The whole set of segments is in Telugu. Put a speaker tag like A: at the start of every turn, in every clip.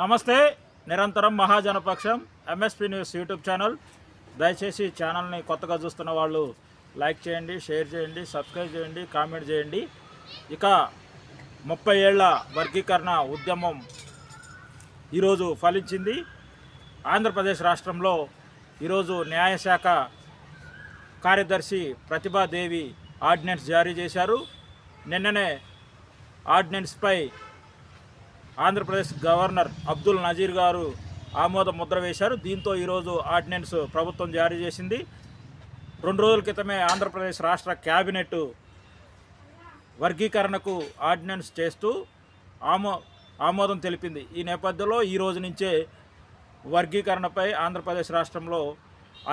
A: నమస్తే నిరంతరం మహాజనపక్షం ఎంఎస్పి న్యూస్ యూట్యూబ్ ఛానల్ దయచేసి ఛానల్ని కొత్తగా చూస్తున్న వాళ్ళు లైక్ చేయండి షేర్ చేయండి సబ్స్క్రైబ్ చేయండి కామెంట్ చేయండి. ఇక ముప్పై ఏళ్ళ వర్గీకరణ ఉద్యమం ఈరోజు ఫలించింది. ఆంధ్రప్రదేశ్ రాష్ట్రంలో ఈరోజు న్యాయశాఖ కార్యదర్శి ప్రతిభాదేవి ఆర్డినెన్స్ జారీ చేశారు. నిన్ననే ఆర్డినెన్స్పై ఆంధ్రప్రదేశ్ గవర్నర్ అబ్దుల్ నజీర్ గారు ఆమోద ముద్ర వేశారు. దీంతో ఈరోజు ఆర్డినెన్స్ ప్రభుత్వం జారీ చేసింది. రెండు రోజుల క్రితమే ఆంధ్రప్రదేశ్ రాష్ట్ర క్యాబినెట్ వర్గీకరణకు ఆర్డినెన్స్ చేస్తూ ఆమో ఆమోదం తెలిపింది. ఈ నేపథ్యంలో ఈ రోజు నుంచే వర్గీకరణపై ఆంధ్రప్రదేశ్ రాష్ట్రంలో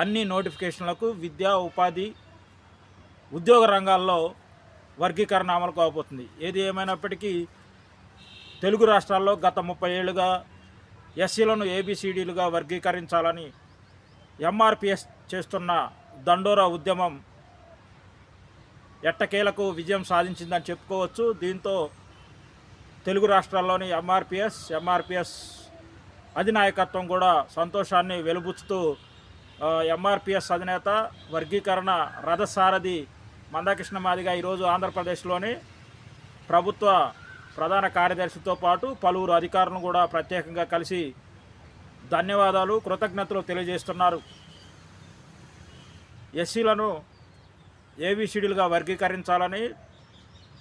A: అన్ని నోటిఫికేషన్లకు విద్యా ఉపాధి ఉద్యోగ రంగాల్లో వర్గీకరణ అమలు కాబోతుంది. ఏది ఏమైనప్పటికీ తెలుగు రాష్ట్రాల్లో గత ముప్పై ఏళ్ళుగా ఎస్సీలను ఏబిసిడీలుగా వర్గీకరించాలని ఎంఆర్పిఎస్ చేస్తున్న దండోరా ఉద్యమం ఎట్టకేలకు విజయం సాధించిందని చెప్పుకోవచ్చు. దీంతో తెలుగు రాష్ట్రాల్లోని ఎంఆర్పిఎస్ ఎంఆర్పిఎస్ అధినాయకత్వం కూడా సంతోషాన్ని వెలుబుచ్చుతూ ఎంఆర్పిఎస్ అధినేత వర్గీకరణ రథసారథి మందాకృష్ణ మాదిగా ఈరోజు ఆంధ్రప్రదేశ్లోని ప్రభుత్వ ప్రధాన కార్యదర్శితో పాటు పలువురు అధికారులను కూడా ప్రత్యేకంగా కలిసి ధన్యవాదాలు కృతజ్ఞతలు తెలియజేస్తున్నారు. ఎస్సీలను ఏబిసిడీలుగా వర్గీకరించాలని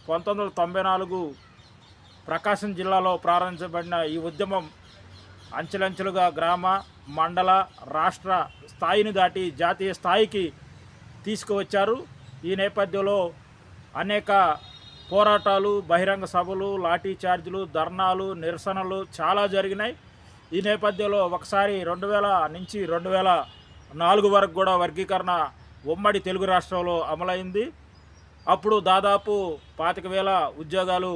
A: పంతొమ్మిది వందల తొంభై నాలుగు ప్రకాశం జిల్లాలో ప్రారంభించబడిన ఈ ఉద్యమం అంచెలంచెలుగా గ్రామ మండల రాష్ట్ర స్థాయిని దాటి జాతీయ స్థాయికి తీసుకువచ్చారు. ఈ నేపథ్యంలో అనేక పోరాటాలు బహిరంగ సభలు లాఠీ చార్జీలు ధర్నాలు నిరసనలు చాలా జరిగినాయి. ఈ నేపథ్యంలో ఒకసారి రెండు వేల నుంచి రెండు వేల నాలుగు వరకు కూడా వర్గీకరణ ఉమ్మడి తెలుగు రాష్ట్రంలో అమలైంది. అప్పుడు దాదాపు పాతిక వేల ఉద్యోగాలు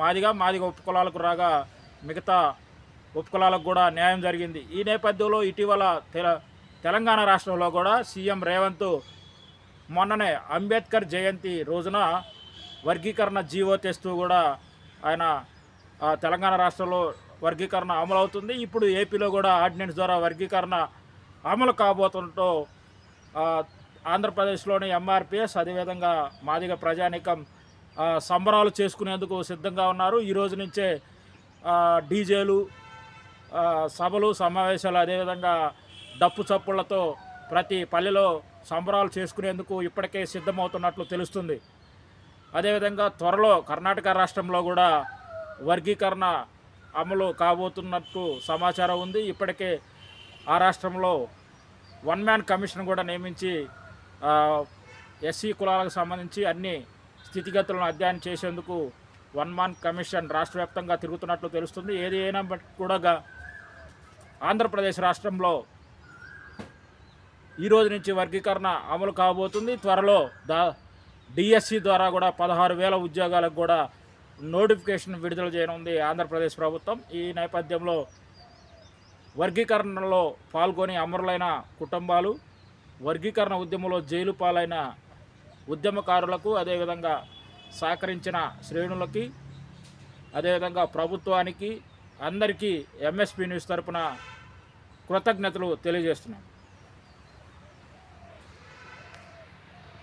A: మాదిగా మాదిగ ఉపకులాలకు రాగా మిగతా ఉపకులాలకు కూడా న్యాయం జరిగింది. ఈ నేపథ్యంలో ఇటీవల తెల తెలంగాణ రాష్ట్రంలో కూడా సీఎం రేవంత్ మొన్ననే అంబేద్కర్ జయంతి రోజున వర్గీకరణ జీవో తెస్తూ కూడా ఆయన తెలంగాణ రాష్ట్రంలో వర్గీకరణ అమలు అవుతుంది ఇప్పుడు ఏపీలో కూడా ఆర్డినెన్స్ ద్వారా వర్గీకరణ అమలు కాబోతుండటం ఆంధ్రప్రదేశ్లోని ఎంఆర్పిఎస్ అదేవిధంగా మాదిగ ప్రజానీకం సంబరాలు చేసుకునేందుకు సిద్ధంగా ఉన్నారు. ఈ రోజు నుంచే డీజేలు సభలు సమావేశాలు అదేవిధంగా డప్పు చప్పుళ్ళతో ప్రతి పల్లెలో సంబరాలు చేసుకునేందుకు ఇప్పటికే సిద్ధమవుతున్నట్లు తెలుస్తుంది. అదేవిధంగా త్వరలో కర్ణాటక రాష్ట్రంలో కూడా వర్గీకరణ అమలు కాబోతున్నట్టు సమాచారం ఉంది. ఇప్పటికే ఆ రాష్ట్రంలో వన్ మ్యాన్ కమిషన్ కూడా నియమించి ఎస్సీ కులాలకు సంబంధించి అన్ని స్థితిగతులను అధ్యయనం చేసేందుకు వన్ మ్యాన్ కమిషన్ రాష్ట్ర వ్యాప్తంగా తిరుగుతున్నట్లు తెలుస్తుంది. ఏది అయినప్పటికీ కూడా ఆంధ్రప్రదేశ్ రాష్ట్రంలో ఈ రోజు నుంచి వర్గీకరణ అమలు కాబోతుంది. త్వరలో దా డిఎస్సి ద్వారా కూడా పదహారు వేల ఉద్యోగాలకు కూడా నోటిఫికేషన్ విడుదల చేయనుంది ఆంధ్రప్రదేశ్ ప్రభుత్వం. ఈ నేపథ్యంలో వర్గీకరణలో పాల్గొని అమరులైన కుటుంబాలు వర్గీకరణ ఉద్యమంలో జైలు పాలైన ఉద్యమకారులకు అదేవిధంగా సహకరించిన శ్రేణులకి అదేవిధంగా ప్రభుత్వానికి అందరికీ ఎంఎస్పీ న్యూస్ తరపున కృతజ్ఞతలు తెలియజేస్తున్నాం.